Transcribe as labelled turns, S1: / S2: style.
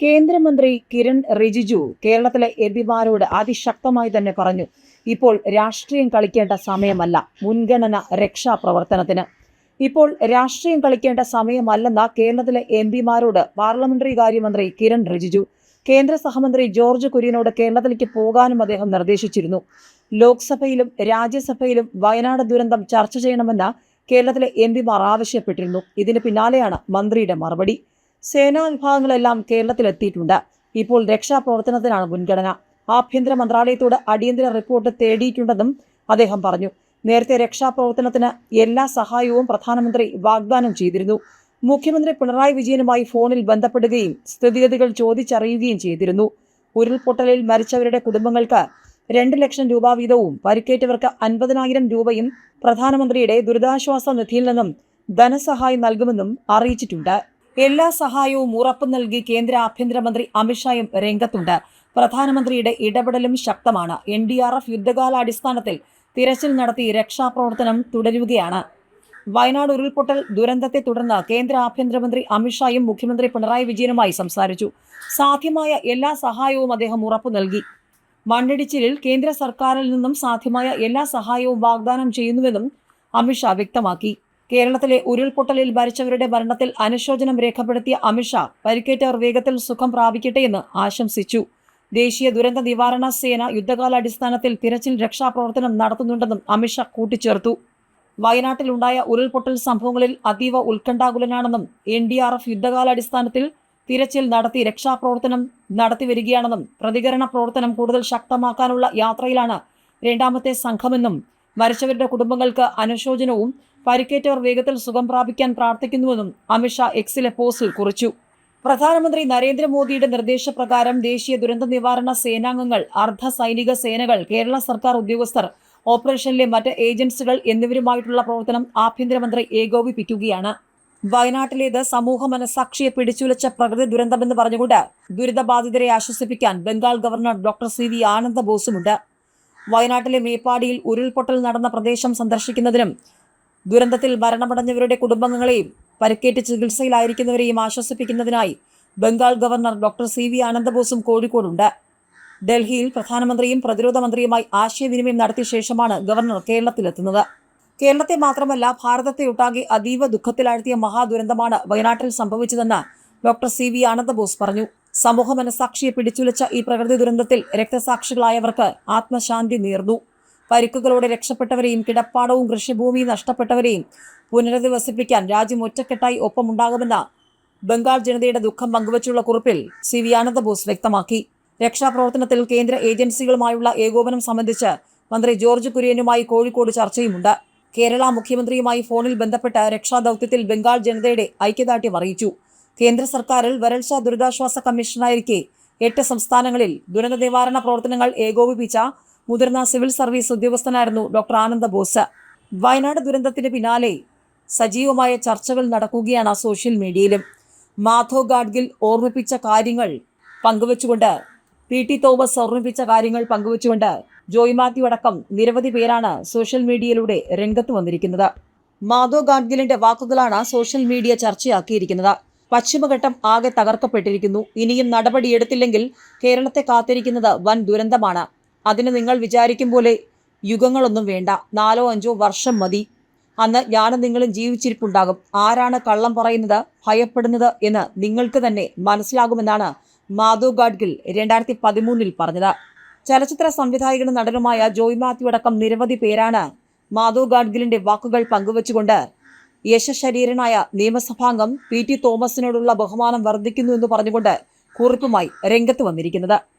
S1: കേന്ദ്രമന്ത്രി കിരൺ റിജിജു കേരളത്തിലെ എം പിമാരോട് അതിശക്തമായി തന്നെ പറഞ്ഞു ഇപ്പോൾ രാഷ്ട്രീയം കളിക്കേണ്ട സമയമല്ല മുൻഗണന രക്ഷാപ്രവർത്തനത്തിന് ഇപ്പോൾ രാഷ്ട്രീയം കളിക്കേണ്ട സമയമല്ലെന്ന കേരളത്തിലെ എം പിമാരോട് പാർലമെന്ററി കാര്യമന്ത്രി കിരൺ റിജിജു കേന്ദ്ര സഹമന്ത്രി ജോർജ് കുര്യനോട് കേരളത്തിലേക്ക് പോകാനും അദ്ദേഹം നിർദ്ദേശിച്ചിരുന്നു. ലോക്സഭയിലും രാജ്യസഭയിലും വയനാട് ദുരന്തം ചർച്ച ചെയ്യണമെന്ന് കേരളത്തിലെ എം പിമാർ ആവശ്യപ്പെട്ടിരുന്നു. ഇതിന് പിന്നാലെയാണ് മന്ത്രിയുടെ മറുപടി. സേനാ വിഭാഗങ്ങളെല്ലാം കേരളത്തിലെത്തിയിട്ടുണ്ട്. ഇപ്പോൾ രക്ഷാപ്രവർത്തനത്തിനാണ് മുൻഗണന. ആഭ്യന്തര മന്ത്രാലയത്തോട് അടിയന്തര റിപ്പോർട്ട് തേടിയിട്ടുണ്ടെന്നും അദ്ദേഹം പറഞ്ഞു. നേരത്തെ രക്ഷാപ്രവർത്തനത്തിന് എല്ലാ സഹായവും പ്രധാനമന്ത്രി വാഗ്ദാനം ചെയ്തിരുന്നു. മുഖ്യമന്ത്രി പിണറായി വിജയനുമായി ഫോണിൽ ബന്ധപ്പെടുകയും സ്ഥിതിഗതികൾ ചോദിച്ചറിയുകയും ചെയ്തിരുന്നു. ഉരുൾപൊട്ടലിൽ മരിച്ചവരുടെ കുടുംബങ്ങൾക്ക് രണ്ട് ലക്ഷം രൂപ വീതവും പരിക്കേറ്റവർക്ക് അൻപതിനായിരം രൂപയും പ്രധാനമന്ത്രിയുടെ ദുരിതാശ്വാസ നിധിയിൽ നിന്നും ധനസഹായം നൽകുമെന്നും അറിയിച്ചിട്ടുണ്ട്. എല്ലാ സഹായവും ഉറപ്പു നൽകി കേന്ദ്ര ആഭ്യന്തരമന്ത്രി അമിത്ഷായും രംഗത്തുണ്ട്. പ്രധാനമന്ത്രിയുടെ ഇടപെടലും ശക്തമാണ്. എൻ ഡി ആർ എഫ് യുദ്ധകാലാടിസ്ഥാനത്തിൽ തിരച്ചിൽ നടത്തി രക്ഷാപ്രവർത്തനം തുടരുകയാണ്. വയനാട് ഉരുൾപൊട്ടൽ ദുരന്തത്തെ തുടർന്ന് കേന്ദ്ര ആഭ്യന്തരമന്ത്രി അമിത്ഷായും മുഖ്യമന്ത്രി പിണറായി വിജയനുമായി സംസാരിച്ചു. സാധ്യമായ എല്ലാ സഹായവും അദ്ദേഹം ഉറപ്പു നൽകി. മണ്ണിടിച്ചിലിൽ കേന്ദ്ര സർക്കാരിൽ നിന്നും സാധ്യമായ എല്ലാ സഹായവും വാഗ്ദാനം ചെയ്യുന്നുവെന്നും അമിത്ഷാ വ്യക്തമാക്കി. കേരളത്തിലെ ഉരുൾപൊട്ടലിൽ ഭരിച്ചവരുടെ മരണത്തിൽ അനുശോചനം രേഖപ്പെടുത്തിയ അമിത്ഷാ പരിക്കേറ്റവർ വേഗത്തിൽ സുഖം പ്രാപിക്കട്ടെയെന്ന് ആശംസിച്ചു. ദേശീയ ദുരന്ത നിവാരണ സേന യുദ്ധകാലാടിസ്ഥാനത്തിൽ തിരച്ചിൽ രക്ഷാപ്രവർത്തനം നടത്തുന്നുണ്ടെന്നും അമിത്ഷാ കൂട്ടിച്ചേർത്തു. വയനാട്ടിലുണ്ടായ ഉരുൾപൊട്ടൽ സംഭവങ്ങളിൽ അതീവ ഉത്കണ്ഠാകുലനാണെന്നും എൻ ഡി ആർ എഫ് യുദ്ധകാലാടിസ്ഥാനത്തിൽ തിരച്ചിൽ നടത്തി രക്ഷാപ്രവർത്തനം നടത്തി വരികയാണെന്നും പ്രതികരണ പ്രവർത്തനം കൂടുതൽ ശക്തമാക്കാനുള്ള യാത്രയിലാണ് രണ്ടാമത്തെ സംഘമെന്നും മരിച്ചവരുടെ കുടുംബങ്ങൾക്ക് അനുശോചനവും പരിക്കേറ്റവർ വേഗത്തിൽ സുഖം പ്രാപിക്കാൻ പ്രാർത്ഥിക്കുന്നുവെന്നും അമിത്ഷാ എക്സിലെ പോസ്റ്റിൽ കുറിച്ചു. പ്രധാനമന്ത്രി നരേന്ദ്രമോദിയുടെ നിർദ്ദേശപ്രകാരം ദേശീയ ദുരന്ത നിവാരണ സേനാംഗങ്ങൾ അർദ്ധ സൈനിക സേനകൾ കേരള സർക്കാർ ഉദ്യോഗസ്ഥർ ഓപ്പറേഷനിലെ മറ്റ് ഏജൻസികൾ എന്നിവരുമായിട്ടുള്ള പ്രവർത്തനം ആഭ്യന്തരമന്ത്രി ഏകോപിപ്പിക്കുകയാണ്. വയനാട്ടിലേത് സമൂഹ മനസാക്ഷിയെ പിടിച്ചുലച്ച പ്രകൃതി ദുരന്തമെന്ന് പറഞ്ഞുകൊണ്ട് ദുരിതബാധിതരെ ആശ്വസിപ്പിക്കാൻ Bengal governor doctor C V Ananda ബോസുമുണ്ട് വയനാട്ടിലെ മേപ്പാടിയിൽ ഉരുൾപൊട്ടൽ നടന്ന പ്രദേശം സന്ദർശിക്കുന്നതിനും ദുരന്തത്തിൽ മരണമടഞ്ഞവരുടെ കുടുംബങ്ങളെയും പരിക്കേറ്റ് ചികിത്സയിലായിരിക്കുന്നവരെയും ആശ്വസിപ്പിക്കുന്നതിനായി Bengal governor doctor C V ആനന്ദബോസും കോഴിക്കോടുണ്ട്. ഡൽഹിയിൽ പ്രധാനമന്ത്രിയും പ്രതിരോധ മന്ത്രിയുമായി ആശയവിനിമയം നടത്തിയ ശേഷമാണ് ഗവർണർ കേരളത്തിലെത്തുന്നത്. കേരളത്തെ മാത്രമല്ല ഭാരതത്തെ ഒട്ടാകെ അതീവ ദുഃഖത്തിലാഴ്ത്തിയ മഹാദുരന്തമാണ് വയനാട്ടിൽ സംഭവിച്ചതെന്ന് ഡോക്ടർ സി വി ആനന്ദബോസ് പറഞ്ഞു. സമൂഹ മനസാക്ഷിയെ പിടിച്ചുലച്ച ഈ പ്രകൃതി ദുരന്തത്തിൽ രക്തസാക്ഷികളായവർക്ക് ആത്മശാന്തി നേർന്നു. പരിക്കുകളോടെ രക്ഷപ്പെട്ടവരെയും കിടപ്പാടവും കൃഷിഭൂമിയും നഷ്ടപ്പെട്ടവരെയും പുനരധിവസിപ്പിക്കാൻ രാജ്യം ഒറ്റക്കെട്ടായി ഒപ്പമുണ്ടാകുമെന്ന് ബംഗാൾ ജനതയുടെ ദുഃഖം പങ്കുവച്ചുള്ള കുറിപ്പിൽ സി വി ആനന്ദബോസ് വ്യക്തമാക്കി. രക്ഷാപ്രവർത്തനത്തിൽ കേന്ദ്ര ഏജൻസികളുമായുള്ള ഏകോപനം സംബന്ധിച്ച് മന്ത്രി ജോർജ് കുര്യനുമായി കോഴിക്കോട് ചർച്ചയുമുണ്ട്. കേരള മുഖ്യമന്ത്രിയുമായി ഫോണിൽ ബന്ധപ്പെട്ട രക്ഷാദൌത്യത്തിൽ ബംഗാൾ ജനതയുടെ ഐക്യദാർഢ്യം അറിയിച്ചു. കേന്ദ്ര സർക്കാരിൽ വരൾച്ച ദുരിതാശ്വാസ കമ്മീഷനായിരിക്കെ എട്ട് സംസ്ഥാനങ്ങളിൽ ദുരന്ത നിവാരണ പ്രവർത്തനങ്ങൾ ഏകോപിപ്പിച്ച മുതിർന്ന സിവിൽ സർവീസ് ഉദ്യോഗസ്ഥനായിരുന്നു ഡോക്ടർ ആനന്ദ ബോസ്. വയനാട് ദുരന്തത്തിന് പിന്നാലെ സജീവമായ ചർച്ചകൾ നടക്കുകയാണ് സോഷ്യൽ മീഡിയയിലും. മാധോ ഗാഡ്ഗിൽ ഓർമ്മിപ്പിച്ച കാര്യങ്ങൾ പങ്കുവച്ചുകൊണ്ട് പി ടി തോമസ് ഓർമ്മിപ്പിച്ച കാര്യങ്ങൾ പങ്കുവച്ചുകൊണ്ട് ജോയ് മാത്യു അടക്കം നിരവധി പേരാണ് സോഷ്യൽ മീഡിയയിലൂടെ രംഗത്ത് വന്നിരിക്കുന്നത്. മാധോ ഗാഡ്ഗിലിന്റെ വാക്കുകളാണ് സോഷ്യൽ മീഡിയ ചർച്ചയാക്കിയിരിക്കുന്നത്. പശ്ചിമഘട്ടം ആകെ തകർക്കപ്പെട്ടിരിക്കുന്നു. ഇനിയും നടപടിയെടുത്തില്ലെങ്കിൽ കേരളത്തെ കാത്തിരിക്കുന്നത് വൻ ദുരന്തമാണ്. അതിന് നിങ്ങൾ വിചാരിക്കും പോലെ യുഗങ്ങളൊന്നും വേണ്ട. നാലോ അഞ്ചോ വർഷം മതി. അന്ന് ഞാനും നിങ്ങളും ജീവിച്ചിരിപ്പുണ്ടാകും. ആരാണ് കള്ളം പറയുന്നത് ഭയപ്പെടുന്നത് എന്ന് നിങ്ങൾക്ക് തന്നെ മനസ്സിലാകുമെന്നാണ് മാധു ഗാഡ്ഗിൽ രണ്ടായിരത്തി പതിമൂന്നിൽ പറഞ്ഞത്. ചലച്ചിത്ര സംവിധായകനും നടനുമായ ജോയ് മാത്യു അടക്കം നിരവധി പേരാണ് മാധു ഗാഡ്ഗിലിന്റെ വാക്കുകൾ പങ്കുവച്ചുകൊണ്ട് യശശരീരനായ നിയമസഭാംഗം പി ടി തോമസിനോടുള്ള ബഹുമാനം വർദ്ധിക്കുന്നു എന്ന് പറഞ്ഞുകൊണ്ട് കുറിപ്പുമായി രംഗത്ത് വന്നിരിക്കുന്നത്.